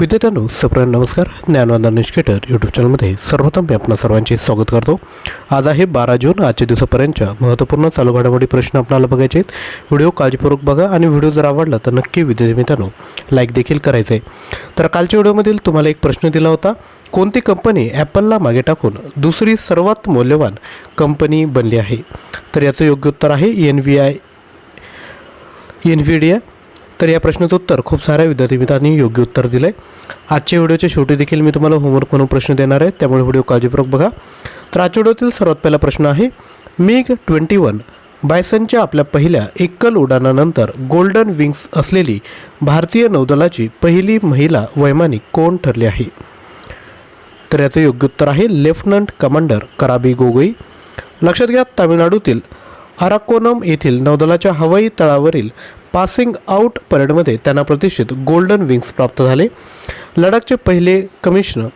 विद्यार्थ्यांनो सप्राय नमस्कार. ज्ञानवंदन निष्केटर यूट्यूब चॅनलमध्ये सर्वप्रथम मी आपणा सर्वांचे स्वागत करतो. आज आहे बारा जून आजच्या दिवसापर्यंतच्या महत्त्वपूर्ण चालू घडामोडी प्रश्न आपणाला बघायचे आहेत. व्हिडिओ काळजीपूर्वक बघा आणि व्हिडिओ जर आवडला तर नक्की विद्यार्थी मित्रांनो लाईक देखील करायचं. आहे तर कालच्या व्हिडिओमधील तुम्हाला एक प्रश्न दिला होता कोणती कंपनी ॲपलला मागे टाकून दुसरी सर्वात मौल्यवान कंपनी बनली आहे? तर याचं योग्य उत्तर आहे एन व्ही आय एनव्हिडिया तर या प्रश्नाचं उत्तर खूप साऱ्या विद्यार्थी मित्रांनी योग्य उत्तर दिलं आहे आजच्या व्हिडिओच्या शेवटी देखील मी तुम्हाला होमवर्क म्हणून प्रश्न देणार आहे. त्यामुळे व्हिडिओ काळजीपूर्वक बघा. तर आजच्या व्हिडिओतील सर्वात पहिला प्रश्न आहे मिग ट्वेंटी वन बायसनच्या आपल्या पहिल्या एकल उड्डाणानंतर गोल्डन विंग्स असलेली भारतीय नौदलाची पहिली महिला वैमानिक कोण ठरली आहे? तर याचं योग्य उत्तर आहे लेफ्टनंट कमांडर कराबी गोगोई. लक्षात घ्या तामिळनाडूतील अराकोनम येथील नौदलाच्या हवाई तळावरील पासिंग आउट परेडमध्ये त्यांना प्रतिष्ठित गोल्डन विंग्स प्राप्त झाले. लडाखचे पहिले कमिशनर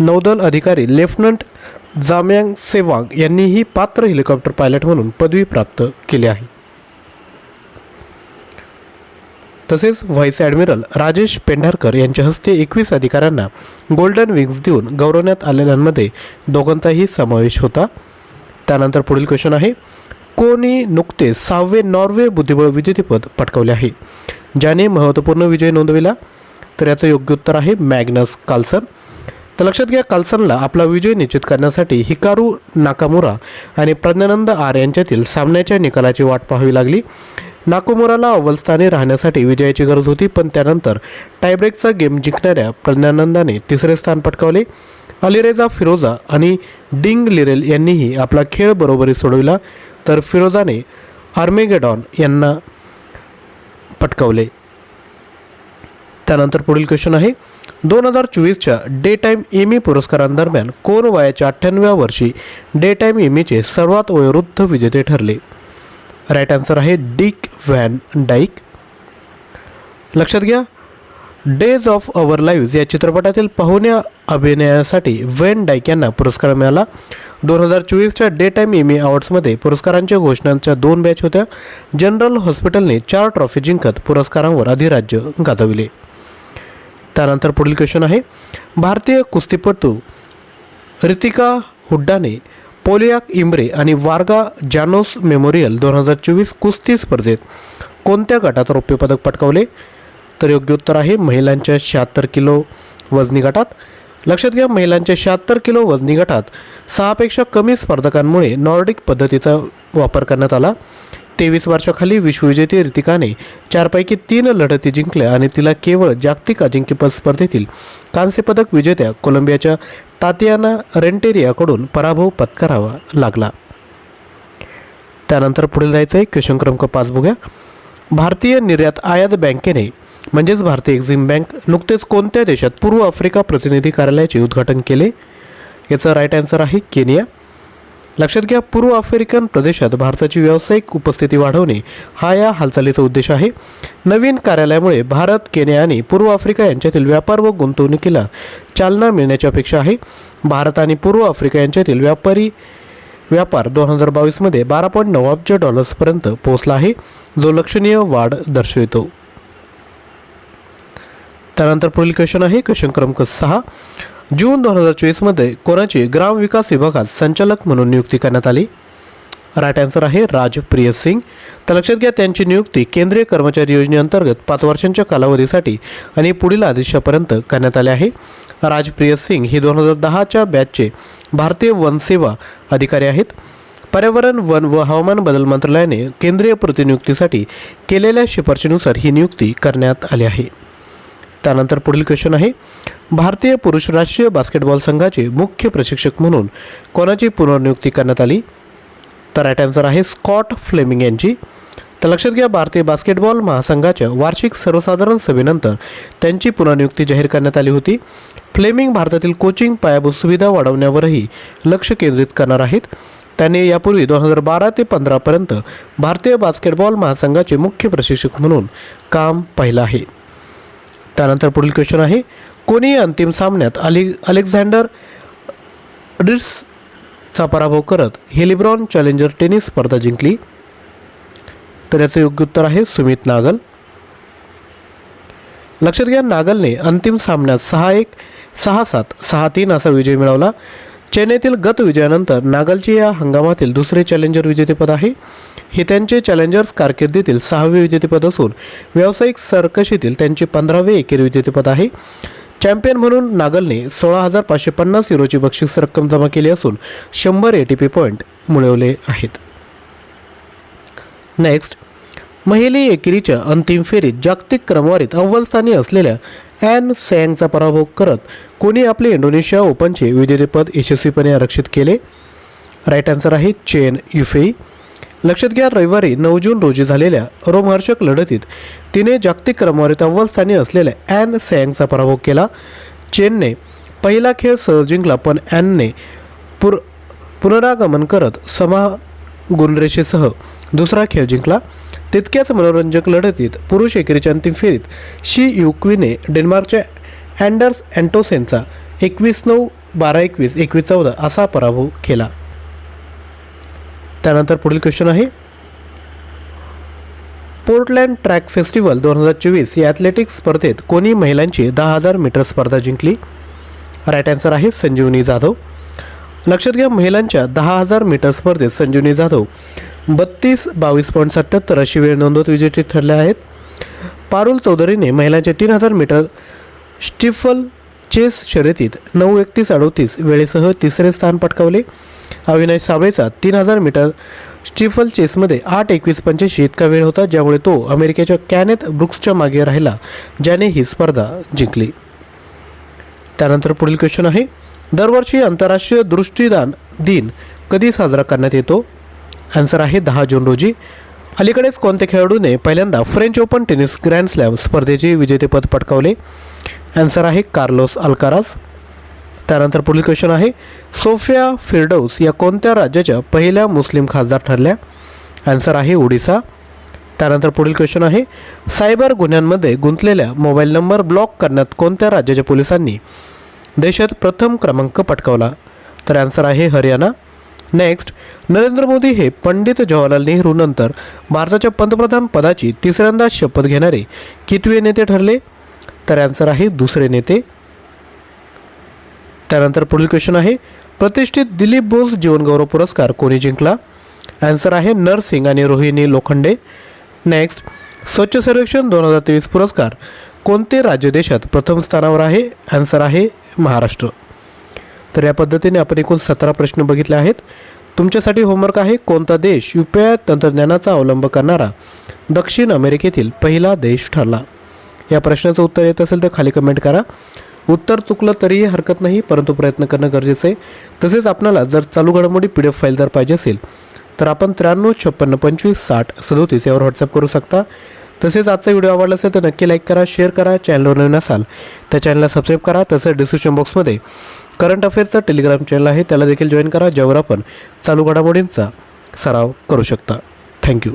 नौदल अधिकारी लेफ्टनंट जाम्यांग सेवांग यांनीही पात्र हेलिकॉप्टर पायलट म्हणून पदवी प्राप्त केली आहे. तसेच व्हाईस ॲडमिरल राजेश पेंढारकर यांच्या हस्ते एकवीस अधिकाऱ्यांना गोल्डन विंग्स देऊन गौरवण्यात आलेल्यांमध्ये दोघांचाही समावेश होता. त्यानंतर पुढील क्वेश्चन आहे. कोणी नुकते सहावे नॉर्वे बुद्धिबळ विजेतेपद पटकावले आहे. ज्याने महत्त्वपूर्ण विजय नोंदविला तर याचं योग्य उत्तर आहे मॅग्नस काल्सन तर लक्षात घ्या काल्सनला आपला विजय निश्चित करण्यासाठी हिकारू नाकामुरा आणि प्रज्ञानंद आर यांच्यातील सामन्याच्या निकालाची वाट पाहावी लागली. नाकोमुराला अव्वल स्थानी राहण्यासाठी विजयाची गरज होती पण त्यानंतर टायब्रेकचा गेम जिंकणाऱ्या प्रज्ञानंदाने तिसरे स्थान पटकावले. अलिरेजा फिरोजा आणि डिंग लिरेल यांनीही आपला खेळ बरोबरी सोडविला तर फिरोजाने आर्मेगेडॉन यांना पटकावले. त्यानंतर पुढील क्वेश्चन आहे. दोन हजार चोवीसच्या डे टाईम एमी पुरस्कारांदरम्यान कोण वयाच्या अठ्ठ्याण्णव्या वर्षी डे टाईम एमीचे सर्वात वयोवृद्ध विजेते ठरले? राईट आन्सर आहे डिक व्हॅन डाईक. लक्षात घ्या. डेज ऑफ अवर लाईव्ज या चित्रपटातील पाहुण्या अभिनयासाठी वेन डाईक यांना पुरस्कार मिळाला. दोन हजार चोवीसच्या डे टाईम एमी अवॉर्ड्समध्ये पुरस्कारांच्या घोषणांच्या दोन बॅच होत्या. जनरल हॉस्पिटलने चार ट्रॉफी जिंकत पुरस्कारांवर अधिराज्य गाजविले. त्यानंतर पुढील क्वेश्चन आहे. भारतीय कुस्तीपटू रितिका हुड्डाने पोलियाक इम्रे आणि वार्गा जानोस मेमोरियल दोन हजार चोवीस कुस्ती स्पर्धेत कोणत्या गटात रौप्यपदक पटकावले? तर योग्य उत्तर आहे महिलांच्या शहात्तर किलो वजनी गटात. लक्षात घ्या महिलांच्या शहात्तर किलो वजनी गटात सहापेक्षा कमी स्पर्धकांमुळे नॉर्डिक पद्धतीचा वापर करण्यात आला. तेवीस वर्षाखाली विश्वविजेते रितिकाने चारपैकी तीन लढती जिंकल्या आणि तिला केवळ जागतिक अजिंक्यपद स्पर्धेतील कांस्यपदक विजेत्या कोलंबियाच्या तातियाना रेंटेरियाकडून पराभव पत्करावा लागला. त्यानंतर पुढे जायचं आहे क्वेश्चन क्रमांक पाच बघूया. भारतीय निर्यात आयात बँकेने म्हणजेच भारतीय एक्झिम बँक नुकतेच कोणत्या देशात पूर्व आफ्रिका प्रतिनिधी कार्यालयाचे उद्घाटन केले? याचा राईट आन्सर आहे केनिया. लक्षात घ्या पूर्व आफ्रिकन प्रदेशात भारताची व्यावसायिक उपस्थिती वाढवणे हा या हालचालीचा उद्देश आहे. नवीन कार्यालयामुळे भारत केनिया आणि पूर्व आफ्रिका यांच्यातील व्यापार व गुंतवणुकीला चालना मिळण्याची अपेक्षा आहे. भारत आणि पूर्व आफ्रिका यांच्यातील व्यापारी व्यापार दोन हजार बावीसमध्ये बारा पॉईंट नऊ अब्ज डॉलर्सपर्यंत पोहोचला आहे जो लक्षणीय वाढ दर्शवितो. त्यानंतर पुढील क्वेश्चन आहे क्वेश्चन क्रमांक सहा. जून दोन हजार चोवीसमध्ये कोणाची ग्रामविकास विभागात संचालक म्हणून नियुक्ती करण्यात आली. राईट आन्सर आहे राजप्रिय सिंग. तर लक्षात घ्या त्यांची नियुक्ती केंद्रीय कर्मचारी योजनेअंतर्गत पाच वर्षांच्या कालावधीसाठी आणि पुढील आदेशापर्यंत करण्यात आले आहे. राजप्रिय सिंग हे दोन हजार दहाच्या बॅचचे भारतीय वनसेवा अधिकारी आहेत. पर्यावरण वन व हवामान बदल मंत्रालयाने केंद्रीय प्रतिनियुक्तीसाठी केलेल्या शिफारशीनुसार ही नियुक्ती करण्यात आली आहे. त्यानंतर पुढील क्वेश्चन आहे. भारतीय पुरुष राष्ट्रीय बास्केटबॉल संघाचे मुख्य प्रशिक्षक म्हणून कोणाची पुनर्नियुक्ती करण्यात आली? तर राईट आन्सर आहे स्कॉट फ्लेमिंग यांची. तर लक्षात घ्या भारतीय बास्केटबॉल महासंघाच्या वार्षिक सर्वसाधारण सभेनंतर त्यांची पुनर्नियुक्ती जाहीर करण्यात आली होती. फ्लेमिंग भारतातील कोचिंग पायाभूत सुविधा वाढवण्यावरही लक्ष केंद्रित करणार आहेत. त्यांनी यापूर्वी दोन हजार बारा ते पंधरापर्यंत भारतीय बास्केटबॉल महासंघाचे मुख्य प्रशिक्षक म्हणून काम पाहिलं आहे. त्यानंतर पुढील क्वेश्चन आहे कोणी अंतिम सामन्यात अली अलेक्झांडर चा पराभव करत हेलिब्रॉन चॅलेंजर टेनिस स्पर्धा जिंकली? तर याचं योग्य उत्तर आहे सुमित नागल. लक्षात घ्या नागलने अंतिम सामन्यात सहा एक सहा सात सहा तीन असा विजय मिळवला. चेन्नईतील गत विजयानंतर नागलचे या हंगामातील दुसरे चॅलेंजर विजेतेपद आहे. हे त्यांचे चॅलेंजर्स कारकिर्दीतील सहावे विजेतेपद असून व्यावसायिक सरकशीतील त्यांचे पंधरावे एकेरी विजेतेपद आहे. चॅम्पियन म्हणून नागलने सोळा हजार पाचशे पन्नास युरोची बक्षीस रक्कम जमा केली असून शंभर ए टी पी पॉईंट मिळवले आहेत. नेक्स्ट महिला एकेरीच्या अंतिम फेरीत जागतिक क्रमवारीत अव्वलस्थानी असलेल्या ॲन सॅंगचा पराभव करत कोणी आपले इंडोनेशिया ओपनचे विजेतेपद यशस्वीपणे आरक्षित केले? राईट आन्सर आहे चेन युफेई. लक्षात घ्या रविवारी नऊ जून रोजी झालेल्या रोमहर्षक लढतीत तिने जागतिक क्रमवारीत अव्वल स्थानी असलेल्या ॲन सॅंगचा पराभव केला. चेनने पहिला खेळ सहज जिंकला पण ॲनने पुर पुनरागमन करत समा गुणरेषेसह दुसरा खेळ जिंकला. तितक्याच मनोरंजक लढतीत पुरुष एकेरीच्या अंतिम फेरीत शी युक्वीने डेन्मार्कच्या अँडर्स अँटोसेनचा एकवीस नऊ बारा एकवीस एकवीस चौदा असा पराभव केला. त्यानंतर पुढील क्वेश्चन आहे. पोर्टलँड ट्रॅक फेस्टिवल दोन हजार चोवीस या ॲथलेटिक्स स्पर्धेत कोणी महिलांची दहा हजार मीटर स्पर्धा जिंकली? राईट आन्सर आहे संजीवनी जाधव. लक्षात घ्या महिलांच्या दहा हजार मीटर स्पर्धेत संजीवनी जाधव बत्तीस बावीस पॉईंट सत्याहत्तर अशी वेळ नोंदवत विजेते ठरले आहेत. पारुल चौधरीने महिलांच्या तीन हजार मीटर स्टिफल चेस शर्यतीत नऊ एकतीस अडोतीस वेळेसह तिसरे स्थान पटकावले. अविनाश साबळेचा तीन हजार मीटर स्टिफल चेसमध्ये आठ एकवीस पंच्याऐंशी इतका वेळ होता ज्यामुळे तो अमेरिकेच्या कॅनेथ ब्रुक्सच्या मागे राहिला ज्याने ही स्पर्धा जिंकली. त्यानंतर पुढील क्वेश्चन आहे. दरवर्षी आंतरराष्ट्रीय दृष्टीदान दिन कधी साजरा करण्यात येतो? आन्सर आहे दहा जून रोजी. अलीकडेच कोणत्या खेळाडूने पहिल्यांदा French Open tennis grand slam स्पर्धेचे विजेतेपद पटकावले? आन्सर आहे कार्लोस अल्कारास. त्यानंतर पुढील क्वेश्चन आहे सोफिया फिरडौस या कोणत्या राज्याच्या पहिल्या मुस्लिम खासदार ठरल्या? आन्सर आहे ओडिसा. त्यानंतर पुढील क्वेश्चन आहे सायबर गुन्ह्यांमध्ये गुंतलेल्या मोबाईल नंबर ब्लॉक करण्यात कोणत्या राज्याच्या पोलिसांनी देशात प्रथम क्रमांक पटकावला? तर आन्सर आहे हरियाणा. नेक्स्ट नरेंद्र मोदी हे पंडित जवाहरलाल नेहरू नंतर भारताच्या पंतप्रधान पदाची तिसऱ्यांदा शपथ घेणारे कितवे नेते ठरले? तर आन्सर आहे दुसरे नेते. त्यानंतर पुढील क्वेश्चन आहे प्रतिष्ठित दिलीप बोस जीवनगौरव पुरस्कार कोणी जिंकला? आन्सर आहे नरसिंग आणि रोहिणी लोखंडे. नेक्स्ट स्वच्छ सर्वेक्षण दोन हजार तेवीस पुरस्कार कोणते राज्य देशात प्रथम स्थानावर आहे? आन्सर आहे महाराष्ट्र. तर या पद्धतीने आपण एकूण सतरा प्रश्न बघितले आहेत. तुमच्यासाठी होमवर्क आहे कोणता देश यू पी आय तंत्रज्ञानाचा अवलंब करणारा? दक्षिण अमेरिकेतील पहिला देश ठरला. या प्रश्नाचं उत्तर येत असेल तर खाली कमेंट करा. उत्तर चुकलं तरीही हरकत नाही परंतु प्रयत्न करणं गरजेचं आहे. तसेच आपणाला जर चालू घडामोडी पी डी एफ फाईल जर पाहिजे असेल तर आपण त्र्याण्णव छप्पन्न पंचवीस साठ सदोतीस यावर व्हॉट्सअप करू शकता. तसेच आजचा व्हिडिओ आवडला असेल तर नक्की लाईक करा शेअर करा चॅनलवर नवीन असाल तर चॅनलला सबस्क्राईब करा. तसंच डिस्क्रिप्शन बॉक्समध्ये करंट अफेअर्सचा टेलिग्राम चॅनल आहे त्याला देखील जॉईन करा ज्यावर आपण चालू घडामोडींचा सराव करू शकता. थँक्यू